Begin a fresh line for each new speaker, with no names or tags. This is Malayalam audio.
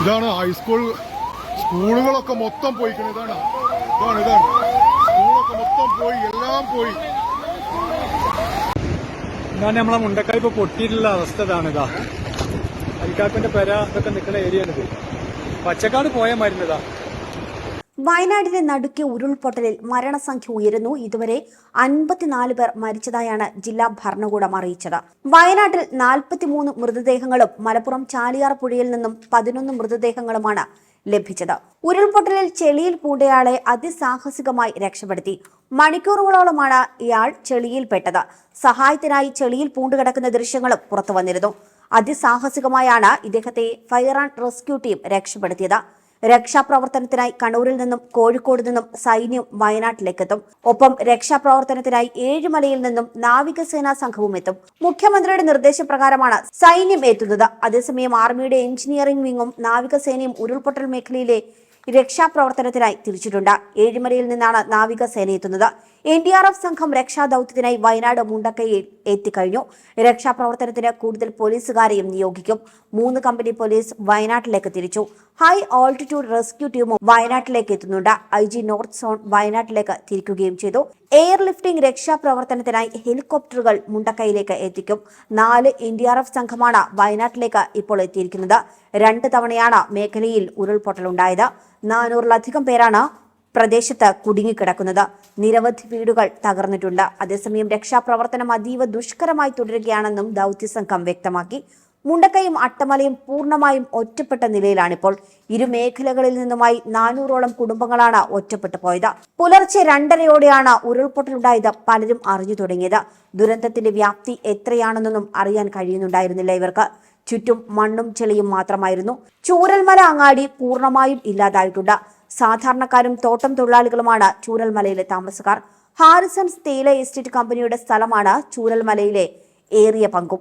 ഇതാണ് ഹൈസ്കൂൾ സ്കൂളുകളൊക്കെ മൊത്തം പോയിക്കണം. ഇതാണ്. ഇതാണ് ഇതാണ്. സ്കൂളൊക്കെ മൊത്തം പോയി എല്ലാം പോയി.
ഇതാണ് നമ്മളെ മുണ്ടക്കായ് ഇപ്പൊ പൊട്ടിയിട്ടുള്ള അവസ്ഥ ഇതാണ് ഇതാ. അരിക്കാപ്പിന്റെ പെര ഇതൊക്കെ നിൽക്കുന്ന ഏരിയ ആണിത് പച്ചക്കാട് പോയ മരുന്നതാ
വയനാടിനെ നടുക്കിയ ഉരുൾപൊട്ടലിൽ മരണസംഖ്യ ഉയരുന്നു. ഇതുവരെ അൻപത്തിനാല് പേർ മരിച്ചതായാണ് ജില്ലാ ഭരണകൂടം അറിയിച്ചത്. വയനാട്ടിൽ നാൽപ്പത്തിമൂന്ന് മൃതദേഹങ്ങളും മലപ്പുറം ചാലിയാർ പുഴയിൽ നിന്നും പതിനൊന്ന് മൃതദേഹങ്ങളുമാണ് ലഭിച്ചത്. ഉരുൾപൊട്ടലിൽ ചെളിയിൽ പൂണ്ടയാളെ അതിസാഹസികമായി രക്ഷപ്പെടുത്തി. മണിക്കൂറുകളോളമാണ് ഇയാൾ ചെളിയിൽപ്പെട്ടത്. സഹായത്തിനായി ചെളിയിൽ പൂണ്ടുകിടക്കുന്ന ദൃശ്യങ്ങളും പുറത്തു വന്നിരുന്നു അതിസാഹസികമായാണ് ഇദ്ദേഹത്തെ ഫയർ ആൻഡ് റെസ്ക്യൂ ടീം രക്ഷപ്പെടുത്തിയത്. രക്ഷാപ്രവർത്തനത്തിനായി കണ്ണൂരിൽ നിന്നും കോഴിക്കോട് നിന്നും സൈന്യം വയനാട്ടിലേക്കെത്തും. ഒപ്പം രക്ഷാപ്രവർത്തനത്തിനായി ഏഴുമലയിൽ നിന്നും നാവികസേനാ സംഘവും എത്തും. മുഖ്യമന്ത്രിയുടെ നിർദ്ദേശപ്രകാരമാണ് സൈന്യം എത്തുന്നത്. അതേസമയം ആർമിയുടെ എഞ്ചിനീയറിംഗ് വിങ്ങും നാവികസേനയും ഉരുൾപൊട്ടൽ മേഖലയിലെ രക്ഷാപ്രവർത്തനത്തിനായി തിരിച്ചിട്ടുണ്ട്. ഏഴിമലയിൽ നിന്നാണ് നാവികസേന എത്തുന്നത്. എൻ ഡി ആർ എഫ് സംഘം രക്ഷാദൌത്യത്തിനായി വയനാട് മുണ്ടക്കയിൽ എത്തിക്കഴിഞ്ഞു. രക്ഷാപ്രവർത്തനത്തിന് കൂടുതൽ പോലീസുകാരെയും നിയോഗിക്കും. മൂന്ന് കമ്പനി പോലീസ് വയനാട്ടിലേക്ക് തിരിച്ചു. ഹൈ ഓൾട്ടിറ്റ്യൂഡ് റെസ്ക്യൂ ടീമും വയനാട്ടിലേക്ക് എത്തുന്നുണ്ട്. ഐ ജി നോർത്ത് സോൺ വയനാട്ടിലേക്ക് തിരിക്കുകയും ചെയ്തു. എയർ ലിഫ്റ്റിംഗ് രക്ഷാപ്രവർത്തനത്തിനായി ഹെലികോപ്റ്ററുകൾ മുണ്ടക്കൈയിലേക്ക് എത്തിക്കും. നാല് എൻ ഡി ആർ എഫ് സംഘമാണ് വയനാട്ടിലേക്ക് ഇപ്പോൾ എത്തിയിരിക്കുന്നത്. രണ്ട് തവണയാണ് മേഖലയിൽ ഉരുൾപൊട്ടലുണ്ടായത്. നാനൂറിലധികം പേരാണ് പ്രദേശത്ത് കുടുങ്ങിക്കിടക്കുന്നത്. നിരവധി വീടുകൾ തകർന്നിട്ടുണ്ട്. അതേസമയം രക്ഷാപ്രവർത്തനം അതീവ ദുഷ്കരമായി തുടരുകയാണെന്നും ദൗത്യസംഘം വ്യക്തമാക്കി. മുണ്ടക്കയും അട്ടമലയും പൂർണമായും ഒറ്റപ്പെട്ട നിലയിലാണിപ്പോൾ. ഇരു മേഖലകളിൽ നിന്നുമായി നാനൂറോളം കുടുംബങ്ങളാണ് ഒറ്റപ്പെട്ടു പോയത്. പുലർച്ചെ രണ്ടരയോടെയാണ് ഉരുൾപൊട്ടലുണ്ടായത് പലരും അറിഞ്ഞു തുടങ്ങിയത്. ദുരന്തത്തിന്റെ വ്യാപ്തി എത്രയാണെന്നൊന്നും അറിയാൻ കഴിയുന്നുണ്ടായിരുന്നില്ല ഇവർക്ക്. ചുറ്റും മണ്ണും ചെളിയും മാത്രമായിരുന്നു. ചൂരൽമല അങ്ങാടി പൂർണമായും ഇല്ലാതായിട്ടുണ്ട്. സാധാരണക്കാരും തോട്ടം തൊഴിലാളികളുമാണ് ചൂരൽമലയിലെ താമസക്കാർ. ഹാരിസൺസ് തേയില എസ്റ്റേറ്റ് കമ്പനിയുടെ സ്ഥലമാണ് ചൂരൽമലയിലെ ഏറിയ പങ്കും.